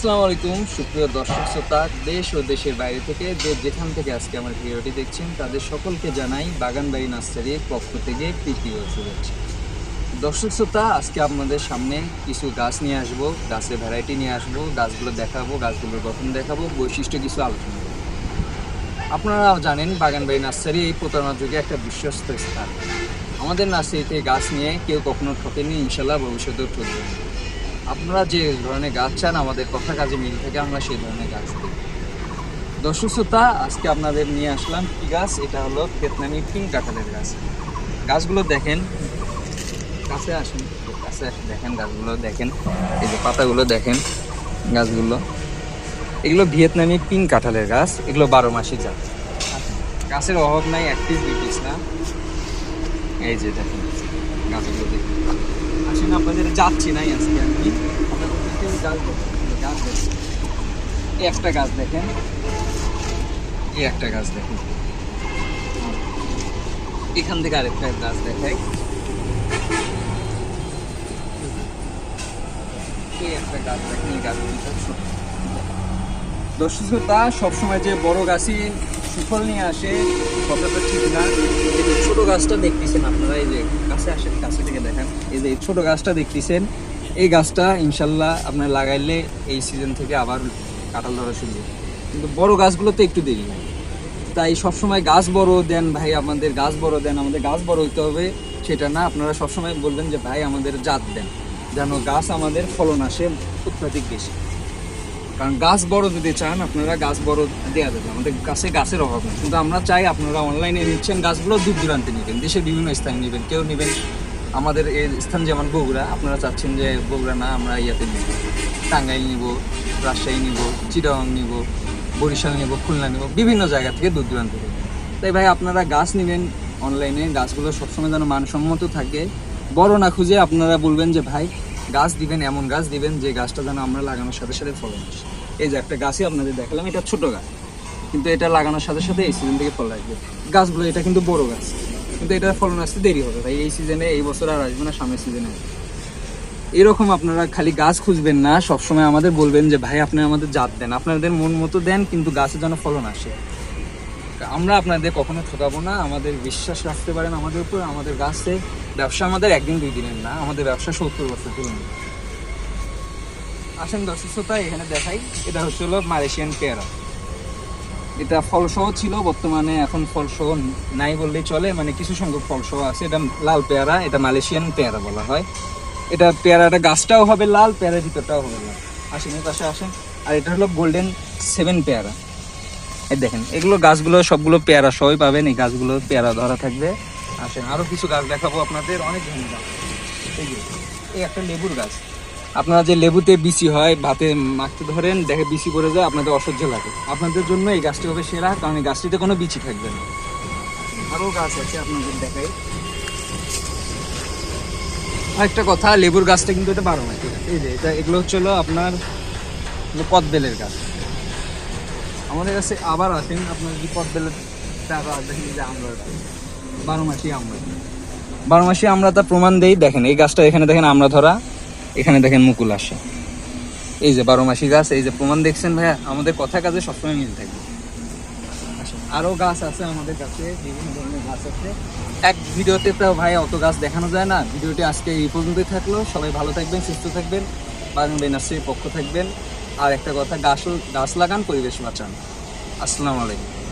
আসসালামু আলাইকুম, সুপ্রিয় দর্শক শ্রোতা, দেশ ও দেশের বাইরে থেকে যে যেখান থেকে আজকে আমার ভিডিওটি দেখছেন, তাদের সকলকে জানাই বাগানবাড়ি নার্সারির পক্ষ থেকে প্রীতি ও শুভেচ্ছা। দর্শক শ্রোতা, আজকে আপনাদের সামনে কিছু গাছ নিয়ে আসব, গাছের ভ্যারাইটি নিয়ে আসব, গাছগুলো দেখাবো, গাছগুলোর গঠন দেখাবো, বৈশিষ্ট্য কিছু আলোচনা করব। আপনারা জানেন, বাগানবাড়ি নার্সারি এই প্রতারণা যুগে একটা বিশ্বস্ত স্থান। আমাদের নার্সারিতে গাছ নিয়ে কেউ কখনো ঠকেনি ইনশাল্লাহ ভবিষ্যতেও ঠকবে। আপনারা যে ধরনের গাছ চান, আমাদের কথা কাজে মিল থেকে আমরা সেই ধরনের গাছ দিই। দর্শক শ্রোতা, আজকে আপনাদের নিয়ে আসলাম কি গাছ, এটা হলো ভিয়েতনামি পিঙ্ক কাঁঠালের গাছ। গাছগুলো দেখেন, কাছে আসেন কাছে আসেন দেখেন গাছগুলো দেখেন, এই যে পাতাগুলো দেখেন গাছগুলো। এগুলো ভিয়েতনামি পিঙ্ক কাঁঠালের গাছ, এগুলো বারো মাসি জাত। গাছের অভাব নাই, এক পিস দুই পিস না। এই যে দেখেন, গাছগুলো দেখেন। আসলে আপনাদের যাচ্ছি নাই আজকে আমি আপনাদেরকে গাছ এই একটা গাছ দেখেন। এই একটা গাছ দেখেন। এখান থেকে আরেকটা গাছ দেখাই। এই একটা গাছ দেখেন, এই গাছগুলো ছোট। দর্শক সবসময় যে বড় গাছই সুফল নিয়ে আসে, কথাটা ঠিক না। এই যে ছোট গাছটা দেখতেছেন আপনারা, এই যে কাছে আসেন, কাছে থেকে দেখেন। এই যে ছোট গাছটা দেখতেছেন, এই গাছটা ইনশাল্লাহ আপনার লাগাইলে এই সিজন থেকে আবার কাঁঠাল ধরা শুরু। কিন্তু বড় গাছগুলোতে একটু দেরি হয়। তাই সবসময় গাছ বড় দেন ভাই, আমাদের গাছ বড় দেন, আমাদের গাছ বড় হইতে হবে, সেটা না। আপনারা সবসময় বলবেন যে, ভাই, আমাদের জাত দেন। যেন গাছ আমাদের ফলন আসে অত্যাধিক বেশি। কারণ গাছ বড় যদি চান, আপনারা গাছ বড় দেওয়া যাবে। আমাদের কাছে গাছের অভাব নেই। কিন্তু আমরা চাই আপনারা অনলাইনে নিচ্ছেন গাছগুলো দূর দূরান্তে নেবেন, দেশের বিভিন্ন স্থানে নেবেন। কেউ নেবেন আমাদের এই স্থান যেমন বগুড়া, আপনারা চাচ্ছেন যে বগুড়া না, আমরা ইয়াতে নিব। টাঙ্গাইল নিব, রাজশাহী নিব, চিটাগাং নিব, বরিশাল নিব, খুলনা নিব, বিভিন্ন জায়গা থেকে দূর দূরান্ত থেকে তাই ভাই, আপনারা গাছ নেবেন অনলাইনে গাছগুলো সবসময় যেন মানসম্মত থাকে। বড় না খুঁজে আপনারা বলবেন যে, ভাই গাছ দিবেন, এমন গাছ দিবেন যে গাছটা যেন আমরা লাগানোর সাথে সাথে ফলন আসে। এই যে একটা গাছই আপনাদের দেখালাম, এটা ছোট গাছ, কিন্তু এটা লাগানোর সাথে সাথে এই সিজন থেকে ফল আসবে। গাছগুলো, এটা কিন্তু বড় গাছ, কিন্তু এটা ফলন আসতে দেরি হবে ভাই, এই সিজনে এই বছর আর আসবে না, সামনের সিজনে এরকম আপনারা খালি গাছ খুঁজবেন না, সবসময় আমাদের বলবেন যে, ভাই, আপনি আমাদের জাত দেন, আপনাদের মন মতো দেন, কিন্তু গাছের যেন ফলন আসে। আমরা আপনাদের কখনো ঠকাবো না, আমাদের বিশ্বাস রাখতে পারেন আমাদের উপর, আমাদের গাছে ব্যবসা আমাদের একদিন দুই দিনের না, আমাদের ব্যবসা সত্তর বছর পুরনো আসেন দর্শক শ্রোতা, এখানে দেখাই, এটা হচ্ছে হলো মালয়েশিয়ান পেয়ারা এটা ফলসহ ছিল, বর্তমানে এখন ফলসহ নাই বললেই চলে মানে কিছু সংখ্যক ফলসহ আছে, এটা লাল পেয়ারা, এটা মালয়েশিয়ান পেয়ারা বলা হয়। এটা পেয়ারাটা গাছটাও হবে লাল, পেয়ারার ভিতরটাও হবে লাল। আসেন পাশে আসেন, আর এটা হলো গোল্ডেন সেভেন পেয়ারা দেখেন এগুলো গাছগুলো সবগুলো পেয়ারা সবই পাবেন এই গাছগুলো পেয়ারা ধরা থাকবে। আসেন আরও কিছু গাছ দেখাবো আপনাদের অনেক গাছ এই যে, এই একটা লেবুর গাছ। আপনারা যে লেবুতে বিচি হয় ভাতে মাখতে ধরেন দেখে বিচি পড়ে যায় আপনাদের অসহ্য লাগে। আপনাদের জন্য এই গাছটি হবে সেরা কারণ এই গাছটিতে কোনো বিচি থাকবে না। আরও গাছ আছে আপনাদের দেখাই। আরেকটা কথা লেবুর গাছটা কিন্তু এটা বারো মাসি এই যে এটা এগুলো হচ্ছে হলো আপনার কদবেলের গাছ। আমাদের কাছে আবার আসেন আপনার পদ্মেলের টাকা দেখেন যে বারো মাসি আমরা। বারো মাসি আমরা তা প্রমাণ দেই দেখেন এই গাছটা এখানে দেখেন আমরা ধরা এখানে দেখেন মুকুল আসে। এই যে বারো মাসি গাছ এই যে প্রমাণ দেখছেন ভাইয়া আমাদের কথা কাজে সবসময় মিল থাকবে আসেন, আরও গাছ আছে আমাদের কাছে বিভিন্ন ধরনের গাছ আছে। এক ভিডিওতে তো ভাই অত গাছ দেখানো যায় না ভিডিওটি আজকে এই পর্যন্তই থাকল। সবাই ভালো থাকবেন সুস্থ থাকবেন বাগান বেনার্সির পক্ষ থাকবেন। আর একটা কথা গাছ গাছ লাগান পরিবেশ বাঁচান। আসসালামু আলাইকুম।